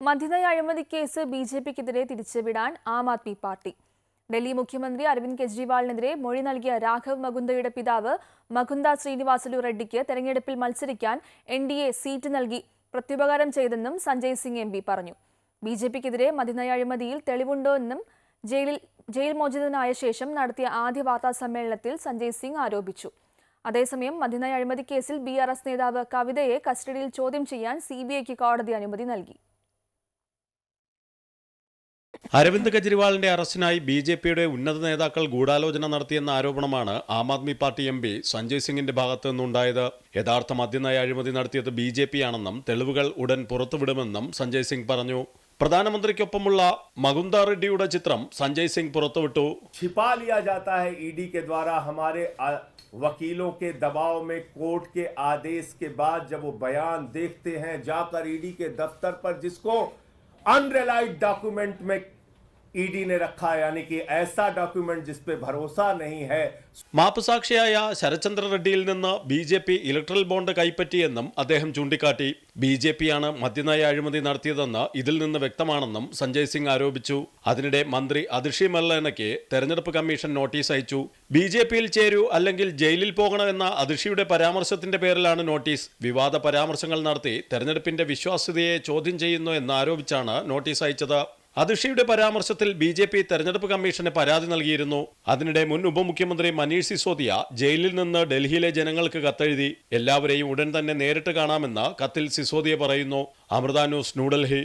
മദ്യനയ അഴിമതി case B J പിക്കെതിരെ തിരിച്ചുവിടാൻ ആം ആദ്മി പാർട്ടി. ഡൽഹി മുഖ്യമന്ത്രി അരവിന്ദ് കെജ്രിവാളിനെതിരെ മൊഴി നൽകിയ രാഘവ് മകുന്ദയുടെ പിതാവ് മകുന്ദ ശ്രീനിവാസലു റെഡ്ഡിക്ക് തെരഞ്ഞെടുപ്പിൽ മത്സരിക്കാൻ എൻ ഡി എ സീറ്റ് നൽകി പ്രത്യുപകാരം ചെയ്തെന്നും സഞ്ജയ് സിംഗ് എം പി പറഞ്ഞു. ബി ജെ പിക്കെതിരെ മദ്യനയ അഴിമതിയിൽ തെളിവുണ്ടോ എന്നും ജയിലിൽ ജയിൽ മോചിതനായ ശേഷം നടത്തിയ ആദ്യ വാർത്താ സമ്മേളനത്തിൽ സഞ്ജയ് സിംഗ് ആരോപിച്ചു. അതേസമയം മദ്യനയ അഴിമതി കേസിൽ ബി ആർ എസ് നേതാവ് കവിതയെ കസ്റ്റഡിയിൽ ചോദ്യം ചെയ്യാൻ സി ബി ഐക്ക് കോടതി അനുമതി നൽകി. അരവിന്ദ് കെജ്രിവാളിന്റെ അറസ്റ്റിനായി ബി ജെ പിയുടെ ഉന്നത നേതാക്കൾ ഗൂഢാലോചന നടത്തിയെന്ന ആരോപണമാണ് Aam Aadmi party M P Sanjay സിംഗിന്റെ ഭാഗത്തു നിന്നുണ്ടായത് യഥാർത്ഥ മദ്യനയ അഴിമതി നടത്തിയത് ബി ജെ പി ആണെന്നും തെളിവുകൾ ഉടൻ പുറത്തുവിടുമെന്നും സഞ്ജയ് സിംഗ് പറഞ്ഞു പ്രധാനമന്ത്രിക്കൊപ്പമുള്ള മകുന്ദ റെഡ്ഡിയുടെ ചിത്രം സഞ്ജയ് സിംഗ് പുറത്തുവിട്ടു छिपा लिया जाता है ईडी के द्वारा हमारे आ- वकीलों के दबाव में कोर्ट के आदेश के बाद जब वो बयान देखते हैं जाकर ईडी के दफ्तर पर जिसको अनरिलाइड डॉक्यूमेंट में ईडी ने रखा है यानी कि ऐसा डॉक्यूमेंट जिस पे भरोसा नहीं है മാപ്പുസാക്ഷിയായ ശരചന്ദ്ര റെഡ്ഡിയിൽ നിന്ന് B J P electoral bond കൈപ്പറ്റിയെന്നും അദ്ദേഹം ചൂണ്ടിക്കാട്ടി ബി ജെ പിയാണ് മദ്യനയ അഴിമതി നടത്തിയതെന്ന് ഇതിൽ നിന്ന് വ്യക്തമാണെന്നും സഞ്ജയ് സിംഗ് ആരോപിച്ചു അതിനിടെ മന്ത്രി അതിഷി മല്ലനയ്ക്ക് തെരഞ്ഞെടുപ്പ് കമ്മീഷൻ നോട്ടീസ് അയച്ചു ബി ജെ പിയിൽ ചേരൂ അല്ലെങ്കിൽ ജയിലിൽ പോകണമെന്ന അതിഷിയുടെ പരാമർശത്തിന്റെ പേരിലാണ് നോട്ടീസ് വിവാദ പരാമർശങ്ങൾ നടത്തി തെരഞ്ഞെടുപ്പിന്റെ വിശ്വാസ്യതയെ ചോദ്യം ചെയ്യുന്നു എന്ന് ആരോപിച്ചാണ് നോട്ടീസ് അയച്ചത് അതിഷിയുടെ പരാമർശത്തിൽ ബി ജെ പി തെരഞ്ഞെടുപ്പ് കമ്മീഷന് പരാതി നൽകിയിരുന്നു. അതിനിടെ മുൻ ഉപമുഖ്യമന്ത്രി മനീഷ് സിസോദിയ ജയിലിൽ നിന്ന് ഡൽഹിയിലെ ജനങ്ങൾക്ക് കത്തെഴുതി എല്ലാവരെയും ഉടൻ തന്നെ നേരിട്ട് കാണാമെന്ന് കത്തിൽ സിസോദിയ പറയുന്നു. അമൃത ന്യൂസ് ന്യൂഡൽഹി.